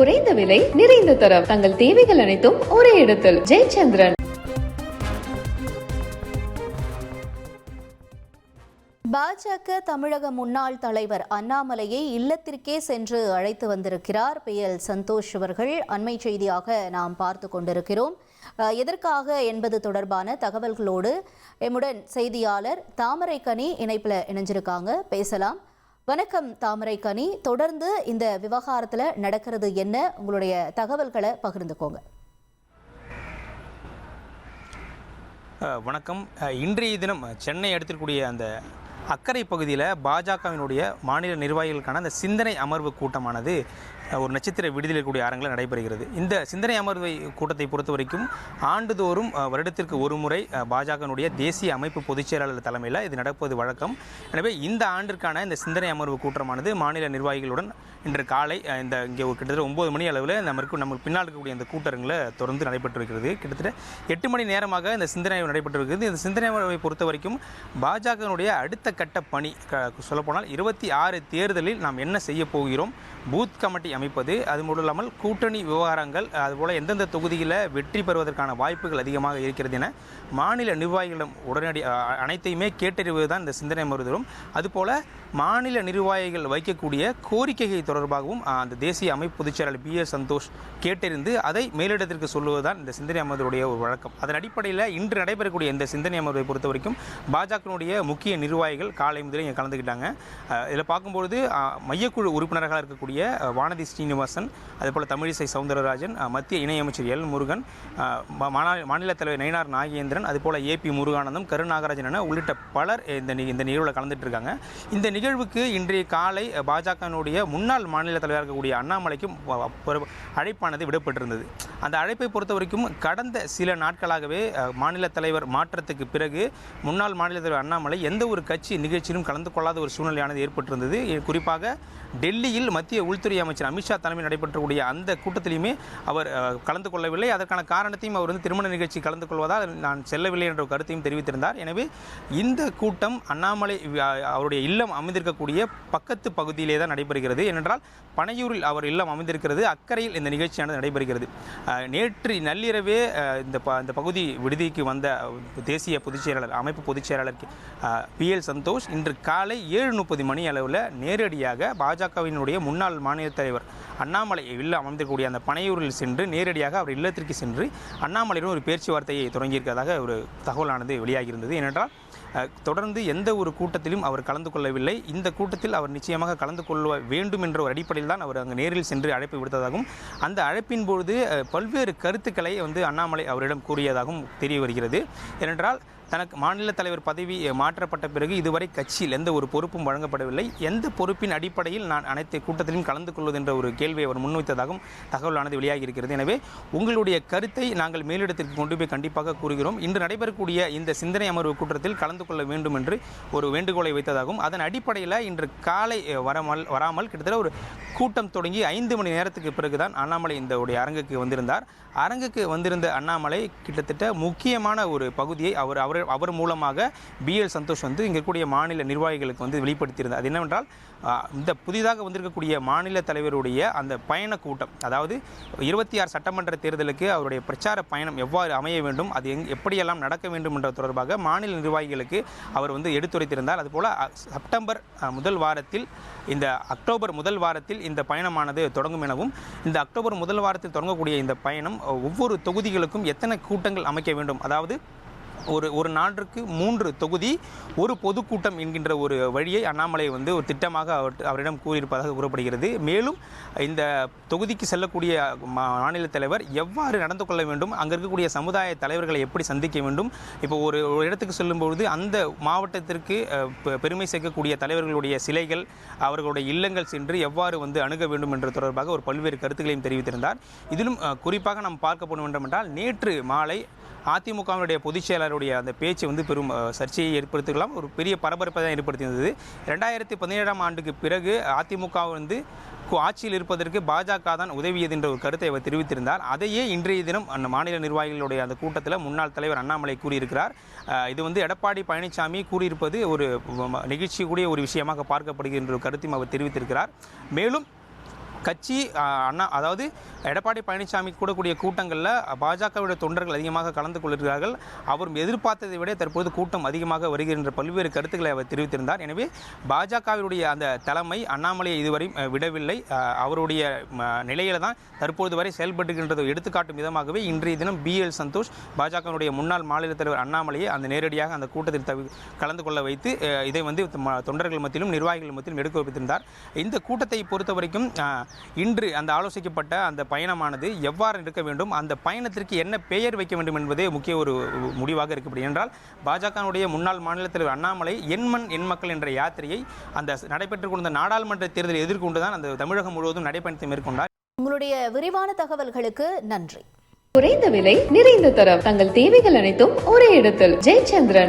குறைந்த விலை நிறைந்த தரம். தங்கள் தேவைகள் அனைத்தும் ஒரே இடத்தில். ஜெயச்சந்திரன். பாஜக தமிழக முன்னாள் தலைவர் அண்ணாமலையை இல்லத்திற்கே சென்று அழைத்து வந்திருக்கிறார் பி. எல். சந்தோஷ் அவர்கள். அண்மை செய்தியாக நாம் பார்த்து கொண்டிருக்கிறோம். எதற்காக என்பது தொடர்பான தகவல்களோடு எம்முடன் செய்தியாளர் தாமரைக்கனி இணைப்பில் இணைஞ்சிருக்காங்க. பேசலாம். வணக்கம் தாமரைக்கனி தொடர்ந்து இந்த விவகாரத்தில் நடக்கிறது என்ன? உங்களுடைய தகவல்களை பகிர்ந்துக்கோங்க. வணக்கம். இன்றைய தினம் சென்னை அடுத்திருக்கக்கூடிய அந்த அக்கரை பகுதியில் பாஜகவினுடைய மாநில நிர்வாகிகளுக்கான அந்த சிந்தனை அமர்வு கூட்டமானது ஒரு நட்சத்திர விடுதலை கூடிய அரங்கில் நடைபெறுகிறது. இந்த சிந்தனை அமர்வை கூட்டத்தை பொறுத்த வரைக்கும் ஆண்டுதோறும் வருடத்திற்கு ஒரு முறை பாஜகனுடைய பாஜகவினுடைய தேசிய அமைப்பு பொதுச் செயலாளர் தலைமையில் இது நடப்பது வழக்கம். எனவே இந்த ஆண்டிற்கான இந்த சிந்தனை அமர்வு கூட்டமானது மாநில நிர்வாகிகளுடன் இன்று காலை இந்த இங்கே ஒரு கிட்டத்தட்ட ஒம்பது மணி அளவில் நம்ம இருக்கும் நமக்கு பின்னால் இருக்கக்கூடிய இந்த கூட்டரங்களை தொடர்ந்து நடைபெற்று இருக்கிறது கிட்டத்தட்ட எட்டு மணி நேரமாக இந்த சிந்தனை நடைபெற்று இருக்கிறது இந்த சிந்தனை பொறுத்த வரைக்கும் பாஜகவினுடைய அடுத்த கட்ட பணி க- சொல்லப்போனால் இருபத்தி ஆறு தேர்தலில் நாம் என்ன செய்ய போகிறோம்? பூத் கமிட்டி அமைப்பது அது மட்டும் இல்லாமல் கூட்டணி விவகாரங்கள் அதுபோல் எந்தெந்த தொகுதியில் வெற்றி பெறுவதற்கான வாய்ப்புகள் அதிகமாக இருக்கிறது என மாநில நிர்வாகிகளிடம் உடனடி அனைத்தையுமே கேட்டறிவது தான் இந்த சிந்தனை மருத்துவம் அதுபோல் மாநில நிர்வாகிகள் வைக்கக்கூடிய கோரிக்கையை தொடர்பாகவும் அந்த தேசிய அமைப்பு பொதுச்செயலாளர் பி எஸ் சந்தோஷ் கேட்டறிந்து அதை மேலிடத்திற்கு சொல்லுவது தான் இந்த சிந்தனை அமர்வுடைய ஒரு வழக்கம். அதன் அடிப்படையில் இன்று நடைபெறக்கூடிய இந்த சிந்தனை அமர்வை பொறுத்த வரைக்கும் பாஜகனுடைய முக்கிய நிர்வாகிகள் காலை முதலில் இங்கே கலந்துக்கிட்டாங்க இதில் பார்க்கும்பொழுது மையக்குழு உறுப்பினர்களாக இருக்கக்கூடிய வானதி ஸ்ரீனிவாசன் அதேபோல் தமிழிசை சவுந்தரராஜன் மத்திய இணையமைச்சர் எல் முருகன் அ, மாநில தலைவர் நயினார் நாகேந்திரன் அதுபோல் ஏபி முருகானந்தம் கருநாகராஜன் என உள்ளிட்ட பலர் இந்த இந்த நிகழ்வில் கலந்துட்டு இருக்காங்க. இந்த நிகழ்வுக்கு இன்றைய காலை பாஜகனுடைய முன்னாள் முன்னாள் மாநில தலைவராக இருக்கக்கூடிய அண்ணாமலைக்கும் ஒரு அழைப்பானது விடப்பட்டிருந்தது. அந்த அழைப்பை பொறுத்த வரைக்கும் கடந்த சில நாட்களாகவே மாநில தலைவர் மாற்றத்துக்கு பிறகு முன்னாள் மாநில தலைவர் அண்ணாமலை எந்த ஒரு கட்சி நிகழ்ச்சியிலும் கலந்து கொள்ளாத ஒரு சூழ்நிலையானது ஏற்பட்டிருந்தது. குறிப்பாக டெல்லியில் மத்திய உள்துறை அமைச்சர் அமித்ஷா தலைமையில் நடைபெற்றக்கூடிய அந்த கூட்டத்திலையுமே அவர் கலந்து கொள்ளவில்லை. அதற்கான காரணத்தையும் அவர் வந்து திருமண நிகழ்ச்சி கலந்து கொள்வதால் நான் செல்லவில்லை என்ற கருத்தையும் தெரிவித்திருந்தார். எனவே இந்த கூட்டம் அண்ணாமலை அவருடைய இல்லம் அமைந்திருக்கக்கூடிய பக்கத்து பகுதியிலே தான் நடைபெறுகிறது. ஏனென்றால் பனையூரில் அவர் இல்லம் அமைந்திருக்கிறது. அக்கறையில் இந்த நிகழ்ச்சியானது நடைபெறுகிறது. நேற்று நள்ளிரவே இந்த ப இந்த பகுதி விடுதிக்கு வந்த தேசிய பொதுச்செயலாளர் அமைப்பு பொதுச்செயலாளர் பி. எல். சந்தோஷ் இன்று காலை ஏழு முப்பது மணி அளவில் நேரடியாக பாஜகவினுடைய முன்னாள் மாநில தலைவர் அண்ணாமலை இல்லம் அமர்ந்திருக்கக்கூடிய அந்த பனையூரில் சென்று நேரடியாக அவர் இல்லத்திற்கு சென்று அண்ணாமலையுடன் ஒரு பேச்சுவார்த்தையை தொடங்கியிருக்கிறதாக ஒரு தகவலானது வெளியாகியிருந்தது. ஏனென்றால் தொடர்ந்து எந்த ஒரு கூட்டத்திலும் அவர் கலந்து கொள்ளவில்லை. இந்த கூட்டத்தில் அவர் நிச்சயமாக கலந்து கொள்ள வேண்டும் என்ற ஒரு அடிப்படையில் தான் அவர் அங்கு நேரில் சென்று அழைப்பு விடுத்ததாகவும் அந்த அழைப்பின் பொழுது ப பல்வேறு கருத்துக்களை வந்து அண்ணாமலை அவரிடம் கூறியதாகவும் தெரிய வருகிறது. ஏனென்றால் தனக்கு மாநில தலைவர் பதவி மாற்றப்பட்ட பிறகு இதுவரை கட்சியில் எந்த ஒரு பொறுப்பும் வழங்கப்படவில்லை. எந்த பொறுப்பின் அடிப்படையில் நான் அனைத்து கூட்டத்திலும் கலந்து கொள்வது என்ற ஒரு கேள்வியை அவர் முன்வைத்ததாகவும் தகவலானது வெளியாகி இருக்கிறது. எனவே உங்களுடைய கருத்தை நாங்கள் மேலிடத்திற்கு கொண்டு போய் கண்டிப்பாக கூறுகிறோம். இன்று நடைபெறக்கூடிய இந்த சிந்தனை அமர்வு கூட்டத்தில் கலந்து கொள்ள வேண்டும் என்று ஒரு வேண்டுகோளை வைத்ததாகவும் அதன் அடிப்படையில் இன்று காலை வராமல் வராமல் கிட்டத்தட்ட ஒரு கூட்டம் தொடங்கி ஐந்து மணி நேரத்துக்கு பிறகுதான் அண்ணாமலை இந்த உடைய அரங்குக்கு வந்திருந்தார். அரங்குக்கு வந்திருந்த அண்ணாமலை கிட்டத்தட்ட முக்கியமான ஒரு பகுதியை அவர் அவரை அவர் மூலமாக பிஎல் சந்தோஷ் வந்து இங்கே இருக்கக்கூடிய மாநில நிர்வாகிகளுக்கு வந்து வெளிப்படுத்தியிருந்தார். அது என்னவென்றால் இந்த புதிதாக வந்திருக்கக்கூடிய மாநில தலைவருடைய அந்த பயண கூட்டம் அதாவது இருபத்தி ஆறு சட்டமன்ற தேர்தலுக்கு அவருடைய பிரச்சார பயணம் எவ்வாறு அமைய வேண்டும் அது எங் எப்படியெல்லாம் நடக்க வேண்டும் என்ற தொடர்பாக மாநில நிர்வாகிகளுக்கு அவர் வந்து எடுத்துரைத்திருந்தார். அதுபோல் செப்டம்பர் முதல் வாரத்தில் இந்த அக்டோபர் முதல் வாரத்தில் இந்த பயணமானது தொடங்கும் எனவும் இந்த அக்டோபர் முதல் வாரத்தில் தொடங்கக்கூடிய இந்த பயணம் ஒவ்வொரு தொகுதிகளுக்கும் எத்தனை கூட்டங்கள் அமைக்க வேண்டும் அதாவது ஒரு ஒரு நாட்டிற்கு மூன்று தொகுதி ஒரு பொதுக்கூட்டம் என்கின்ற ஒரு வழியை அண்ணாமலை வந்து ஒரு திட்டமாக அவர் அவரிடம் கூறியிருப்பதாக கூறப்படுகிறது. மேலும் இந்த தொகுதிக்கு செல்லக்கூடிய மா- மாநில தலைவர் எவ்வாறு நடந்து கொள்ள வேண்டும் அங்கே இருக்கக்கூடிய சமுதாய தலைவர்களை எப்படி சந்திக்க வேண்டும் இப்போ ஒரு ஒரு இடத்துக்கு செல்லும்பொழுது அந்த மாவட்டத்திற்கு பெருமை சேர்க்கக்கூடிய தலைவர்களுடைய சிலைகள் அவர்களுடைய இல்லங்கள் சென்று எவ்வாறு வந்து அணுக வேண்டும் என்ற தொடர்பாக ஒரு பல்வேறு கருத்துக்களையும் தெரிவித்திருந்தார். இதிலும் குறிப்பாக நாம் பார்க்க போன வேண்டும் என்றால் நேற்று மாலை அதிமுகவினுடைய பொதுச் செயலாளருடைய அந்த பேச்சு வந்து பெரும் சர்ச்சையை ஏற்படுத்திக்கலாம் ஒரு பெரிய பரபரப்பை தான் ஏற்படுத்தியிருந்தது. ரெண்டாயிரத்தி பதினேழாம் ஆண்டுக்கு பிறகு அதிமுக வந்து கு- ஆட்சியில் இருப்பதற்கு பாஜக தான் உதவியது என்ற ஒரு கருத்தை அவர் தெரிவித்திருந்தார். அதையே இன்றைய தினம் அந்த மாநில நிர்வாகிகளுடைய அந்த கூட்டத்தில் முன்னாள் தலைவர் அண்ணாமலை கூறியிருக்கிறார். இது வந்து எடப்பாடி பழனிசாமி கூறியிருப்பது ஒரு நிகழ்ச்சி கூடிய ஒரு விஷயமாக பார்க்கப்படுகின்ற ஒரு கருத்தையும் அவர் தெரிவித்திருக்கிறார். மேலும் கட்சி அண்ணா அதாவது எடப்பாடி பழனிசாமி கூடக்கூடிய கூட்டங்களில் பாஜகவுடைய தொண்டர்கள் அதிகமாக கலந்து கொள்கிறார்கள். அவர் எதிர்பார்த்ததை விட தற்போது கூட்டம் அதிகமாக வருகின்ற பல்வேறு கருத்துக்களை அவர் தெரிவித்திருந்தார். எனவே பாஜகவினுடைய அந்த தலைமை அண்ணாமலையை இதுவரை விடவில்லை. அவருடைய நிலையில தான் தற்போது வரை செயல்பட்டுகின்றதை எடுத்துக்காட்டும் விதமாகவே இன்றைய தினம் பி எல் சந்தோஷ் பாஜகவினுடைய முன்னாள் மாநில தலைவர் அண்ணாமலையை அந்த நேரடியாக அந்த கூட்டத்தில் தவி கலந்து கொள்ள வைத்து இதை வந்து தொண்டர்கள் மத்தியிலும் நிர்வாகிகள் மத்தியிலும் எடுக்க வைத்திருந்தார். இந்த கூட்டத்தை பொறுத்த வரைக்கும் இன்று அந்த ஆலோசிக்கப்பட்ட அந்த பயணமானது எவ்வாறு இருக்க வேண்டும் அந்த பயணத்திற்கு என்ன பெயர் வைக்க வேண்டும் என்பதே முக்கிய ஒரு முடிவாக இருக்கப்படும் என்றால் பாஜகவுடைய முன்னாள் மாநில தலைவர் அண்ணாமலை எண்மண் எண் மக்கள் என்ற யாத்திரையை அந்த நடைபெற்றுக் கொண்ட நாடாளுமன்ற தேர்தலை எதிர்கொண்டு தான் அந்த தமிழகம் முழுவதும் நடைபயணத்தை மேற்கொண்டார். உங்களுடைய விரிவான தகவல்களுக்கு நன்றி. குறைந்த விலை நிறைந்த தரம். தங்கள் தேவைகள் அனைத்தும் ஒரே இடத்தில். ஜெயச்சந்திரன்.